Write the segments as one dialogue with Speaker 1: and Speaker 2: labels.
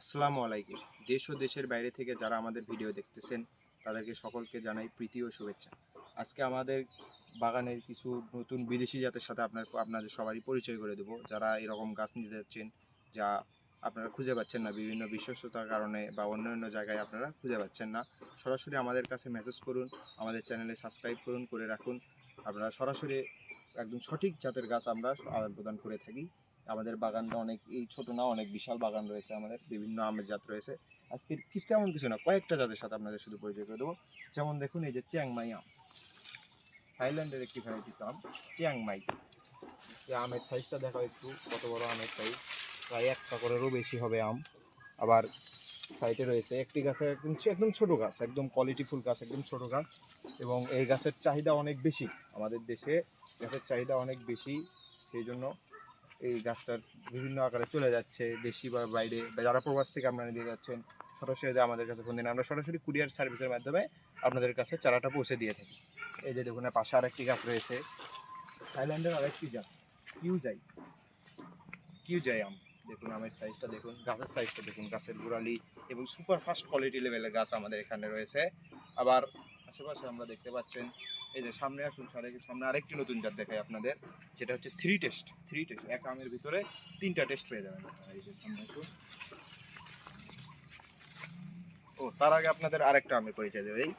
Speaker 1: আসসালামু আলাইকুম। দেশ ও দেশের বাইরে থেকে যারা আমাদের ভিডিও দেখতেছেন, তাদেরকে সকলকে জানাই প্রীতি ও শুভেচ্ছা। আজকে আমাদের বাগানের কিছু নতুন বিদেশি জাতের সাথে আপনার আপনাদের সবারই পরিচয় করে দেবো। যারা এরকম গাছ নিতে যাচ্ছেন, যা আপনারা খুঁজে পাচ্ছেন না, বিভিন্ন বিশ্বস্ততার কারণে বা অন্য অন্য জায়গায় আপনারা খুঁজে পাচ্ছেন না, সরাসরি আমাদের কাছে মেসেজ করুন, আমাদের চ্যানেলে সাবস্ক্রাইব করুন, করে রাখুন। আপনারা সরাসরি একদম সঠিক জাতের গাছ আমরা আদান প্রদান করে থাকি। আমাদের বাগানটা অনেক, এই ছোট না, অনেক বিশাল বাগান রয়েছে আমাদের, বিভিন্ন আমের জাত রয়েছে। আজকে কিছু তেমন কিছু না, কয়েকটা জাতের সাথে আপনাদের শুধু পরিচয় করে দেবো। যেমন দেখুন, এই যে চ্যাংমাই আম। থাইল্যান্ডের একটি ভ্যারাইটিস আম, চ্যাংমাই। আমের সাইজটা দেখো একটু, কত বড় আমের সাইজ প্রায় একটা করেরও বেশি হবে আম। আবার সাইডে রয়েছে একটি গাছের একদম একদম ছোট গাছ, একদম কোয়ালিটিফুল গাছ, একদম ছোট গাছ। এবং এই গাছের চাহিদা অনেক বেশি। আমাদের দেশে গাছের চাহিদা অনেক বেশি, সেই জন্য এই গাছটার বিভিন্ন আকারে চলে যাচ্ছে, দেশি বা বাইরে যারা প্রবাস থেকে আপনারা দিয়ে যাচ্ছেন, সরাসরি আমাদের কাছে ফোন দিন। আমরা সরাসরি কুরিয়ার সার্ভিসের মাধ্যমে আপনাদের কাছে চারাটা পৌঁছে দিয়ে থাকি। এই যে দেখুন, পাশে আরেকটি গাছ রয়েছে। থাইল্যান্ডের আরেকটি গাছ কিউ যাই কিউ যাই আম। দেখুন, আমের সাইজটা দেখুন, গাছের সাইজটা দেখুন, গাছের গোড়ালি এবং সুপার ফাস্ট কোয়ালিটি লেভেলের গাছ আমাদের এখানে রয়েছে। আবার আশেপাশে আমরা দেখতে পাচ্ছেন এই যে সামনে আসুন, সামনে সামনে আরেকটি নতুন জাত দেখাই আপনাদের। যেটা হচ্ছে থ্রি টেস্ট থ্রি টেস্ট এক আমের ভিতরে তিনটা টেস্ট পেয়ে যাবেন। এই যে সামনে আসুন। ও, তার আগে আপনাদের আরেকটা আমি পরিচয় দেবো। এই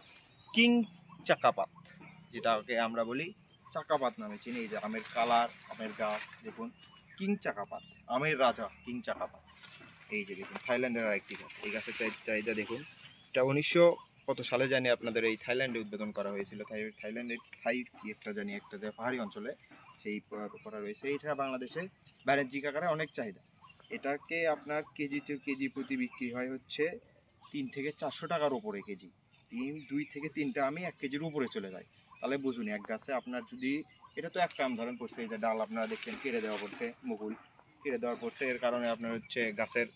Speaker 1: কিং চাকাপাত, যেটাকে আমরা বলি চাকাপাত নামে চিনি। এই যে আমের কালার, আমের গাছ, দেখুন, কিং চাকাপাত, আমের রাজা, কিং চাকাপাত। এই যে দেখুন, থাইল্যান্ডের আরেকটি গাছ। এই গাছের চাহিদা দেখুন। এটা উনিশশো কত সালে জানি আপনাদের এই থাইল্যান্ডে উদ্বোধন করা হয়েছিল। থাই, থাইল্যান্ডের থাই একটা জানি একটা যে পাহাড়ি অঞ্চলে সেই করা রয়েছে এটা বাংলাদেশে বাণিজ্যিক আকারে অনেক চাহিদা। এটাকে আপনার কেজি টু কেজি প্রতি বিক্রি হয় হচ্ছে তিন থেকে চারশো টাকার উপরে কেজি। তিন, দুই থেকে তিনটা আমি এক কেজির উপরে চলে যাই। তাহলে বুঝুন, এক গাছে আপনার যদি, এটা তো একটা আম ধরেন পড়ছে, এই যে ডাল আপনারা দেখছেন কেড়ে দেওয়া পড়ছে মুকুল কেড়ে দেওয়া পড়ছে। এর কারণে আপনার হচ্ছে গাছের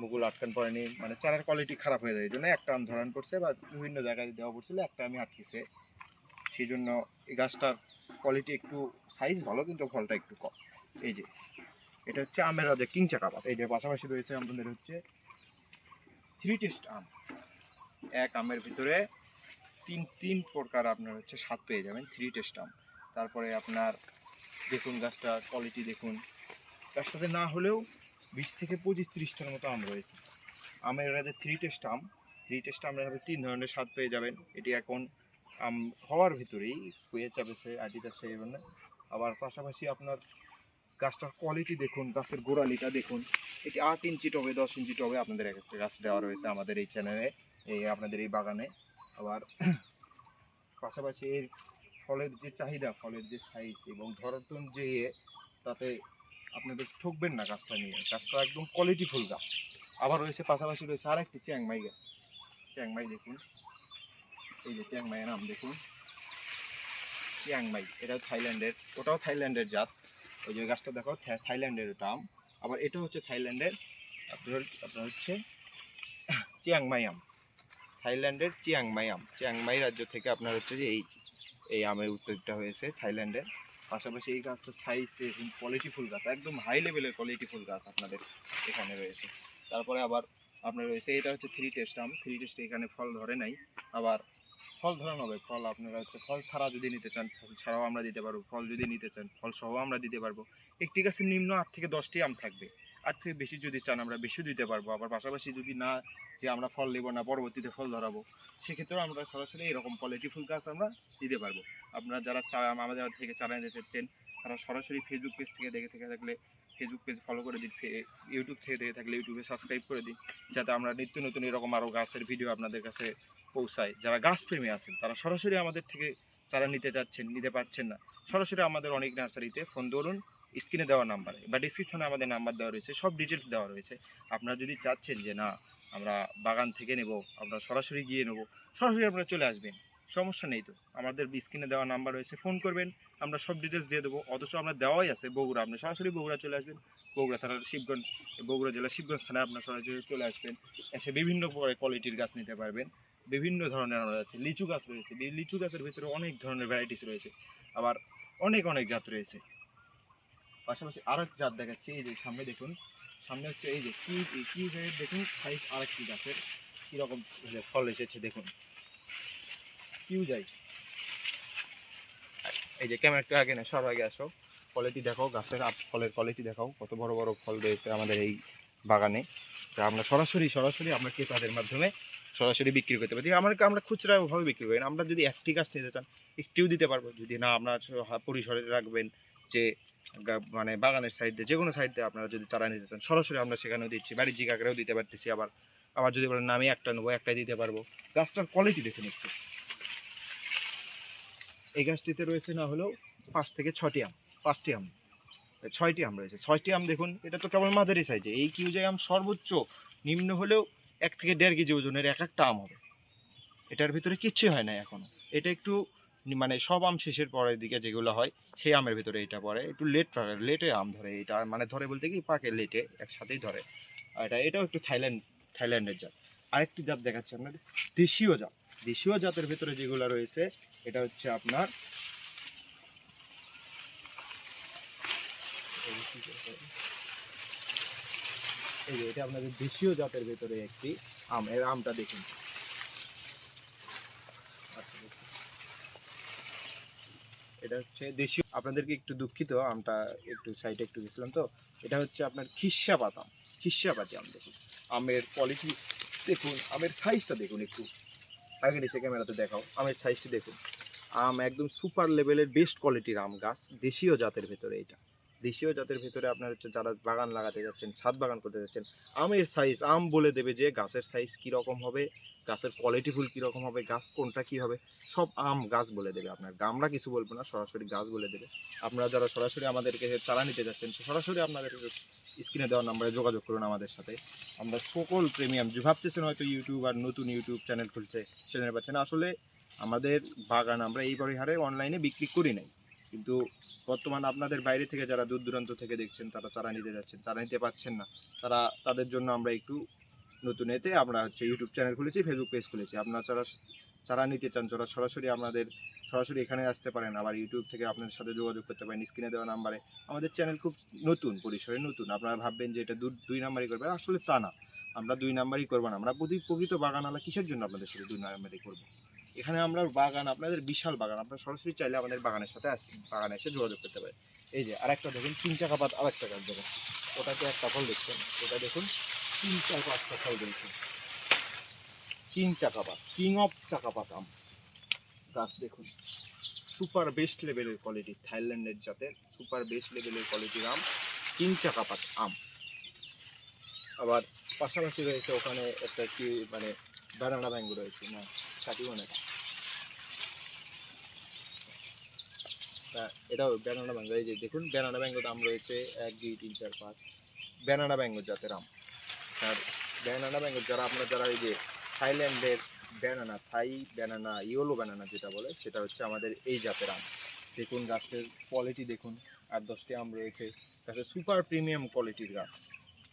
Speaker 1: মুকুল আটকান পড়েনি। মানে চারার কোয়ালিটি খারাপ হয়ে যায়, এই জন্য একটা আম ধরান পড়ছে বা বিভিন্ন জায়গায় দেওয়া পড়ছিল, একটা আমি আটকেছে। সেই জন্য এই গাছটার কোয়ালিটি একটু সাইজ ভালো, কিন্তু ফলটা একটু কম। এই যে, এটা হচ্ছে আমের রাজা কিং চাকাপাত এই যে পাশাপাশি রয়েছে আমাদের হচ্ছে থ্রি টেস্ট আম। এক আমের ভিতরে তিন তিন প্রকার আপনার হচ্ছে স্বাদ পেয়ে যাবেন থ্রি টেস্ট আম। তারপরে আপনার দেখুন গাছটার কোয়ালিটি দেখুন। গাছটাতে না হলেও বিশ থেকে পঁচিশ ত্রিশটার মতো আম রয়েছে। আমের রাজা থ্রি টেস্ট আম। থ্রি টেস্ট আমের হবে তিন ধরনের স্বাদ পেয়ে যাবেন। এটি এখন আম হওয়ার ভিতরেই হয়ে চাপেছে আটি যাচ্ছে এই আবার পাশাপাশি আপনার গাছটার কোয়ালিটি দেখুন গাছের গোড়ালিটা দেখুন। এটি আট ইঞ্চি টবে দশ ইঞ্চি টবে আপনাদের এক একটা গাছ দেওয়া রয়েছে আমাদের এই চ্যানেলে এই আপনাদের এই বাগানে। আবার পাশাপাশি এর ফলের যে চাহিদা ফলের যে সাইজ এবং ধরাতন যে ইয়ে, তাতে আপনাদের ঠকবেন না গাছটা নিয়ে। গাছটা একদম কোয়ালিটিফুল গাছ। আবার রয়েছে, পাশাপাশি রয়েছে আর একটি চ্যাংমাই গাছ। চ্যাংমাই দেখুন। এই যে চ্যাংমাইয়ের নাম দেখুন। চিয়াংমাই, এটা থাইল্যান্ডের, ওটাও থাইল্যান্ডের জাত। ওই যে গাছটা দেখো থাইল্যান্ডের ওটা আম। আবার এটা হচ্ছে থাইল্যান্ডের, আপনার আপনার হচ্ছে চিয়াংমাই আম। থাইল্যান্ডের চিয়াংমাই আম। চিয়াংমাই রাজ্য থেকে আপনার হচ্ছে যে এই এই আমের উদ্যোগটা হয়েছে থাইল্যান্ডের। পাশাপাশি এই গাছটা সাইজ এবং কোয়ালিটিফুল গাছ, একদম হাই লেভেলের কোয়ালিটি ফুল গাছ আপনাদের এখানে রয়েছে। তারপরে আবার আপনার রয়েছে, এটা হচ্ছে থ্রি টেস্ট আম থ্রি টেস্ট এখানে ফল ধরে নাই। আবার ফল ধরানো হবে, ফল আপনারা হচ্ছে ফল ছাড়া যদি নিতে চান, ফল ছাড়াও আমরা দিতে পারব, ফল যদি নিতে চান, ফল সহ আমরা দিতে পারব। একটি গাছের নিম্ন আট থেকে দশটি আম থাকবে। আট থেকে বেশি যদি চান আমরা বেশি দিতে পারব। আবার পাশাপাশি যদি না, যে আমরা ফল নেব না, পরবর্তীতে ফল ধরাবো, সেক্ষেত্রেও আমরা সরাসরি এরকম কোয়ালিটি ফুল গাছ আমরা দিতে পারব। আপনারা যারা চা, আমাদের থেকে চারা নিতে চাচ্ছেন তারা সরাসরি ফেসবুক পেজ থেকে দেখে থেকে থাকলে ফেসবুক পেজ ফলো করে দিন ইউটিউব থেকে দেখে থাকলে ইউটিউবে সাবস্ক্রাইব করে দিন, যাতে আমরা নিত্য নতুন এরকম আরও গাছের ভিডিও আপনাদের কাছে পৌঁছায়। যারা গাছ প্রেমী আছেন, তারা সরাসরি আমাদের থেকে চারা নিতে চাচ্ছেন, নিতে পারছেন না, সরাসরি আমাদের অনেক নার্সারিতে ফোন ধরুন স্ক্রিনে দেওয়া নাম্বার বা ডিসক্রিপশনে আমাদের নাম্বার দেওয়া রয়েছে, সব ডিটেলস দেওয়া রয়েছে। আপনারা যদি চাচ্ছেন যে না, আমরা বাগান থেকে নেব, আমরা সরাসরি গিয়ে নেব, সরাসরি আপনারা চলে আসবেন, সমস্যা নেই তো। আমাদের স্ক্রিনে দেওয়া নাম্বার রয়েছে ফোন করবেন, আমরা সব ডিটেলস দিয়ে দেবো। অথচ আমরা দেওয়াই আছে, বগুড়া, আপনি সরাসরি বগুড়া চলে আসবেন, বগুড়া থানার শিবগঞ্জ, বগুড়া জেলা শিবগঞ্জ থানায় আপনার সরাসরি চলে আসবেন, এসে বিভিন্ন কোয়ালিটির গাছ নিতে পারবেন, বিভিন্ন ধরনের আমরা আছে লিচু গাছ রয়েছে লিচু গাছের ভিতরে অনেক ধরনের ভ্যারাইটিস রয়েছে, আবার অনেক অনেক জাত রয়েছে। পাশাপাশি আর আরও জাত দেখাচ্ছি, এই যে সামনে দেখুন। সামনে হচ্ছে এই যে কি কি দেখুন সাইজ আরেকটি গাছের কীরকম ফল এসেছে দেখুন। কিউ যাই এই যে ক্যামেরাটা আগে না, সর আগে আসো। কোয়ালিটি দেখো গাছের ফলের কোয়ালিটি দেখাও, কত বড় বড় ফল রয়েছে আমাদের এই বাগানে। যা আমরা সরাসরি সরাসরি আমরা ক্রেতাদের মাধ্যমে সরাসরি বিক্রি করতে পারি। আমরা আমরা খুচরা ভাবে বিক্রি করি আমরা যদি একটি গাছ নিতে চান, একটিও দিতে পারব। যদি না, আপনার পরিসরে রাখবেন যে মানে বাগানের সাইডে যে কোনো সাইডে আপনারা যদি চারা নিতে চান, সরাসরি আমরা সেখানেও দিচ্ছি। বাড়ির জিগাকেও দিতে পারতেছি আবার। আবার যদি বলেন আমি একটা নেব, একটাই দিতে পারব। গাছটার কোয়ালিটি দেখুন একটু। এই গাছটিতে রয়েছে না হলেও পাঁচ থেকে ছটি আম, পাঁচটি আম, ছয়টি আম রয়েছে। ছয়টি আম দেখুন, এটা তো কেবল মাঝারি সাইজে এই কিউজে আম সর্বোচ্চ, নিম্ন হলেও এক থেকে দেড় কেজি ওজনের এক একটা আম হবে। এটার ভিতরে কিচ্ছুই হয় না এখনও এটা একটু মানে সব আম শেষের পরের দিকে যেগুলো হয়, সেই আমের ভিতরে এটা পড়ে। একটু লেট লেটে আম ধরে এটা। মানে ধরে বলতে কি, পাকে লেটে, একসাথেই ধরে। এটা, এটাও একটু থাইল্যান্ড, থাইল্যান্ডের জাত। আরেকটি জাত দেখাচ্ছে আপনাদের, দেশীয় জাত। দেশীয় জাতের ভিতরে যেগুলো রয়েছে, এটা হচ্ছে আপনার এই যে, এটা আপনাদের দেশীয় জাতের ভেতরে একটি আম, এর আমটা দেখুন আচ্ছা, দেখুন। এটা হচ্ছে দেশীয়। আপনাদেরকে একটু দুঃখিত, আমটা একটু সাইডে একটু গেছিলাম তো। এটা হচ্ছে আপনার খিস্যাপাত বাদাম খিস্যাপাতি আম দেখুন। আমের কোয়ালিটি দেখুন, আমের সাইজটা দেখুন একটু। আগে এসে ক্যামেরাতে দেখাও, আমের সাইজটি দেখুন। আম একদম সুপার লেভেলের বেস্ট কোয়ালিটির আম গাছ, দেশীয় জাতের ভেতরে এটা। দেশীয় জাতের ভেতরে আপনার হচ্ছে যারা বাগান লাগাতে যাচ্ছেন, ছাদ বাগান করতে যাচ্ছেন, আমের সাইজ আম বলে দেবে যে গাছের সাইজ কীরকম হবে, গাছের কোয়ালিটি ফুল কীরকম হবে, গাছ কোনটা কী হবে, সব আম গাছ বলে দেবে আপনার। আমরা কিছু বলব না, সরাসরি গাছ বলে দেবে। আপনারা যারা সরাসরি আমাদেরকে চারা নিতে যাচ্ছেন সরাসরি আপনাদের স্ক্রিনে দেওয়া নাম্বারে যোগাযোগ করুন আমাদের সাথে। আমরা সকল প্রিমিয়াম যে ভাবতেছেন হয়তো ইউটিউব আর নতুন ইউটিউব চ্যানেল খুলছে চ্যানেল পাচ্ছেন। আসলে আমাদের বাগান আমরা এই হারে অনলাইনে বিক্রি করি নাই। কিন্তু বর্তমান আপনাদের বাইরে থেকে যারা দূর দূরান্ত থেকে দেখছেন, তারা চারা নিতে যাচ্ছেন, চারা নিতে পারছেন না, তারা তাদের জন্য আমরা একটু নতুন এতে আমরা হচ্ছে ইউটিউব চ্যানেল খুলেছি ফেসবুক পেজ খুলেছি। আপনারা যারা চারা নিতে চান, যারা সরাসরি আমাদের, সরাসরি এখানে আসতে পারেন, আবার ইউটিউব থেকে আপনাদের সাথে যোগাযোগ করতে পারেন, স্ক্রিনে দেওয়া নাম্বারে। আমাদের চ্যানেল খুব নতুন, পরিসরে নতুন। আপনারা ভাববেন যে এটা দুই নাম্বারই করবে, আসলে তা না। আমরা দুই নাম্বারই করব না। আমরা প্রতি প্রকৃত বাগানওয়ালা কিসের জন্য আপনাদের সাথে দুই নাম্বারই করব? এখানে আমরা বাগান, আপনাদের বিশাল বাগান, আপনারা সরাসরি চাইলে আমাদের বাগানের সাথে আসেন বাগানে এসে যোগাযোগ করতে পারেন। এই যে আরেকটা দেখুন, তিন চাকা পাত আর একটা গাছ দেখুন। ওটাতে একটা ফল দেখছেন ওটা দেখুন, তিন চার পাঁচটা ফল দেখছেন। King Chakapat king of Chakapat আম গাছ দেখুন। সুপার বেস্ট লেভেলের কোয়ালিটি, থাইল্যান্ডের জাতের সুপার বেস্ট লেভেলের কোয়ালিটির আম কিং চাকাপাত আম। আবার পাশাপাশি রয়েছে ওখানে একটা কি মানে ব্যানানা ব্যাঙ্গো রয়েছে, না? কাটিও না। এটাও ব্যানানা ব্যাঙ্গো, এই যে দেখুন, ব্যানানা ব্যাঙ্গো দাম রয়েছে এক, দুই, তিন, চার, পাঁচ। ব্যানানা ব্যাঙ্গো জাতের আম। আর ব্যানানা ব্যাঙ্গো যারা, আপনার যারা এই যে থাইল্যান্ডের banana, Thai banana, yellow banana যেটা বলে, সেটা হচ্ছে আমাদের এই জাতের আম। দেখুন, গাছের কোয়ালিটি দেখুন, আর দশটি আম রয়েছে। গাছের সুপার প্রিমিয়াম কোয়ালিটির গাছ।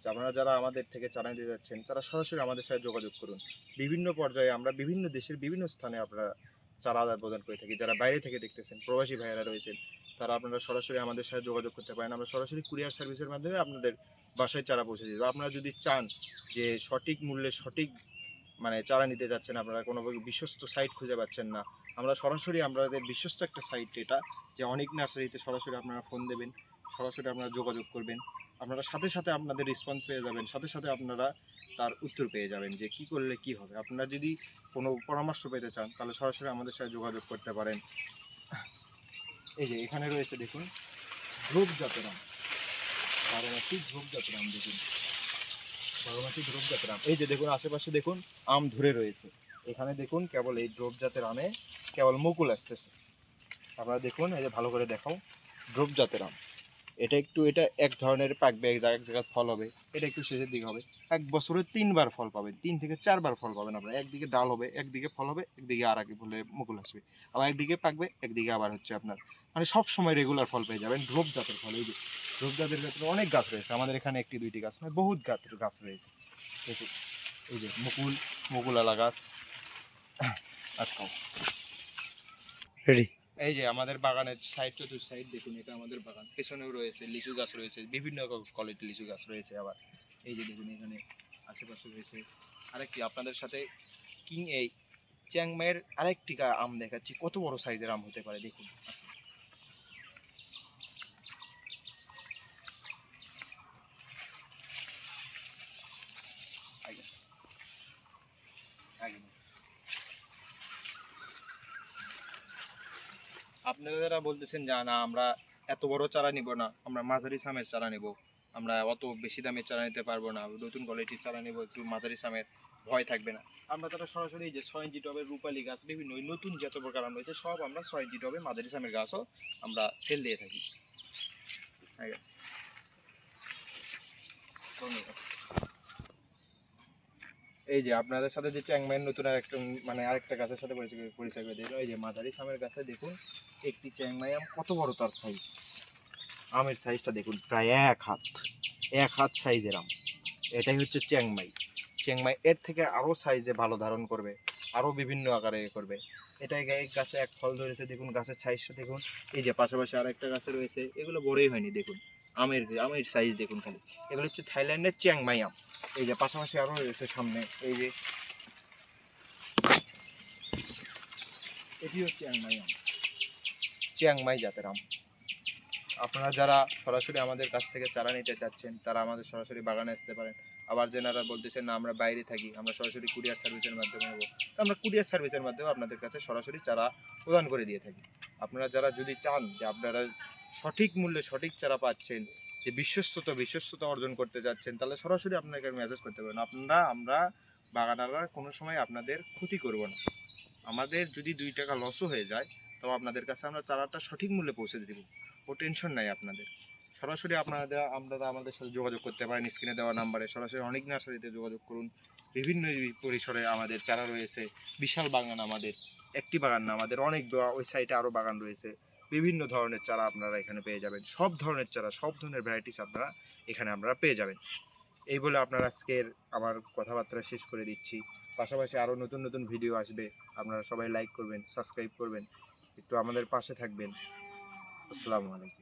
Speaker 1: আপনারা যারা আমাদের থেকে চারা নিতে যাচ্ছেন, তারা সরাসরি আমাদের সাথে যোগাযোগ করুন। বিভিন্ন পর্যায়ে আমরা বিভিন্ন দেশের বিভিন্ন স্থানে আপনারা চারা আদান প্রদান করে থাকি। যারা বাইরে থেকে দেখতেছেন, প্রবাসী ভাইয়েরা রয়েছেন, তারা আপনারা সরাসরি আমাদের সাথে যোগাযোগ করতে পারেন। আমরা সরাসরি কুরিয়ার সার্ভিসের মাধ্যমে আপনাদের বাসায় চারা পৌঁছে দিই। আপনারা যদি চান যে সঠিক মূল্যে সঠিক মানে চারা নিতে যাচ্ছেন, আপনারা কোনো বিশ্বস্ত সাইট খুঁজে পাচ্ছেন না, আমরা সরাসরি আমাদের বিশ্বস্ত একটা সাইট এটা, যে অনেক নার্সারিতে সরাসরি আপনারা ফোন দেবেন, সরাসরি আপনারা যোগাযোগ করবেন। আপনারা সাথে সাথে আপনাদের রেসপন্স পেয়ে যাবেন, সাথে সাথে আপনারা তার উত্তর পেয়ে যাবেন যে কি করলে কি হবে। আপনারা যদি কোনো পরামর্শ পেতে চান, তাহলে সরাসরি আমাদের সাথে যোগাযোগ করতে পারেন। এই যে এখানে রয়েছে দেখুন, ধ্রুব জাতের আম বারোমাসি ধ্রুব জাতের আম দেখুন। বারোমাসি ধ্রুব জাতের আম এই যে দেখুন, আশেপাশে দেখুন, আম ধরে রয়েছে। এখানে দেখুন, কেবল এই ধ্রুব জাতের আমে কেবল মুকুল আসতেছে। আপনারা দেখুন, এই যে ভালো করে দেখাও, ধ্রুব জাতের আম এটা একটু, এটা এক ধরনের পাকবে এক জায়গায় এক জায়গায় ফল হবে, এটা একটু শেষের দিকে হবে। এক বছরে তিনবার ফল পাবেন, তিন থেকে চারবার ফল পাবেন আপনারা। একদিকে ডাল হবে, একদিকে ফল হবে, একদিকে আর আগে ফুলে মুকুল আসবে। আবার একদিকে পাকবে একদিকে আবার হচ্ছে আপনার মানে সব সময় রেগুলার ফল পেয়ে যাবেন ধ্রুব জাতের ফল, এই যে ধ্রুব জাতের ক্ষেত্রে অনেক গাছ রয়েছে। আমাদের এখানে একটি, দুইটি গাছ নয়, বহুত গাছের গাছ রয়েছে। এই যে মুকুল মুকুল আলা গাছ। আটকাও।
Speaker 2: রেডি
Speaker 1: এই যে আমাদের বাগানের সাইড চতুর সাইড দেখুন, এটা আমাদের বাগান। পেছনেও রয়েছে লিচু গাছ রয়েছে, বিভিন্ন কোয়ালিটির লিচু গাছ রয়েছে আবার। এই যে দেখুন এখানে আশেপাশে রয়েছে আরেকটি, আপনাদের সাথে কিং এই চ্যাংমাইয়ের আরেকটি আম দেখাচ্ছি। কত বড় সাইজের আম হতে পারে, দেখুন আসুন। আগে। আগে। আপনারা বলতেছেন যে না, আমরা এত বড় চারা নিব না, আমরা মাঝারি সামের চারা নিব। আমরা অত বেশি দামের চারা নিতে পারব না, নতুন কোয়ালিটির চারা নিব, একটু মাঝারি সামের, ভয় থাকবে না। আমরা তারা সরাসরি যে ছয় ইঞ্চি টবের রূপালী গাছ, বিভিন্ন নতুন যত প্রকার আম রয়েছে সব আমরা ছয় ইঞ্চি টবে মাঝারি সামের গাছও আমরা সেল দিয়ে থাকি। ধন্যবাদ। এই যে আপনাদের সাথে যে চ্যাংমাইয়ের নতুন আরেকটা মানে আরেকটা গাছের সাথে পরিচয় পরিচয় করে দিল। এই যে মাঝারি সামের গাছে দেখুন, একটি চ্যাংমাই আম কত বড় তার সাইজ আমের সাইজটা দেখুন, প্রায় এক হাত। এক হাত সাইজের আম। এটাই হচ্ছে চ্যাংমাই চ্যাংমাই এর থেকে আরও সাইজে ভালো ধারণ করবে আরও বিভিন্ন আকারে করবে। এটাই এক গাছে এক ফল ধরেছে, দেখুন গাছের সাইজটা দেখুন। এই যে পাশাপাশি আর একটা গাছে রয়েছে, এগুলো বড়ই হয়নি, দেখুন। আমের আমের সাইজ দেখুন খালি। এগুলো হচ্ছে থাইল্যান্ডের চ্যাংমাই আম। এই যে পাশাপাশি আরও রয়েছে সামনে, এই যে এটি হচ্ছে চিয়াংমাই জাতের আম। আপনারা যারা সরাসরি আমাদের কাছ থেকে চারা নিতে চাচ্ছেন, তারা আমাদের সরাসরি বাগানে আসতে পারেন। আবার যেনারা বলতেছেন, না, আমরা বাইরে থাকি, আমরা সরাসরি কুরিয়ার সার্ভিসের মাধ্যমে নেব। আমরা কুরিয়ার সার্ভিসের মাধ্যমে আপনাদের কাছে সরাসরি চারা প্রদান করে দিয়ে থাকি। আপনারা যারা যদি চান যে আপনারা সঠিক মূল্যে সঠিক চারা পাচ্ছেন যে বিশ্বস্ততা বিশ্বস্ততা অর্জন করতে যাচ্ছেন, তাহলে সরাসরি আপনাকে মেসেজ করতে পারেন আপনারা, আমরা বাগানাররা কোনো সময় আপনাদের ক্ষতি করব না। আমাদের যদি দুই টাকা লসও হয়ে যায়, তো আপনাদের কাছে আমরা চারাটা সঠিক মূল্যে পৌঁছে দেব। ও টেনশন নাই আপনাদের। সরাসরি আপনাদের আপনারা আমাদের সাথে যোগাযোগ করতে পারেন স্ক্রিনে দেওয়া নাম্বারে সরাসরি অনেক নার্সারিতে যোগাযোগ করুন। বিভিন্ন পরিসরে আমাদের চারা রয়েছে। বিশাল বাগান আমাদের, একটি বাগান না, আমাদের অনেক ওই সাইডে আরও বাগান রয়েছে। বিভিন্ন ধরনের চারা আপনারা এখানে পেয়ে যাবেন। সব ধরনের চারা, সব ধরনের ভ্যারাইটিস আপনারা এখানে আমরা পেয়ে যাবেন। এই বলে আপনার আজকের আমার কথাবার্তা শেষ করে দিচ্ছি। পাশাপাশি আরও নতুন নতুন ভিডিও আসবে। আপনারা সবাই লাইক করবেন সাবস্ক্রাইব করবেন। একটু আমাদের পাশে থাকবেন। আসসালামু আলাইকুম।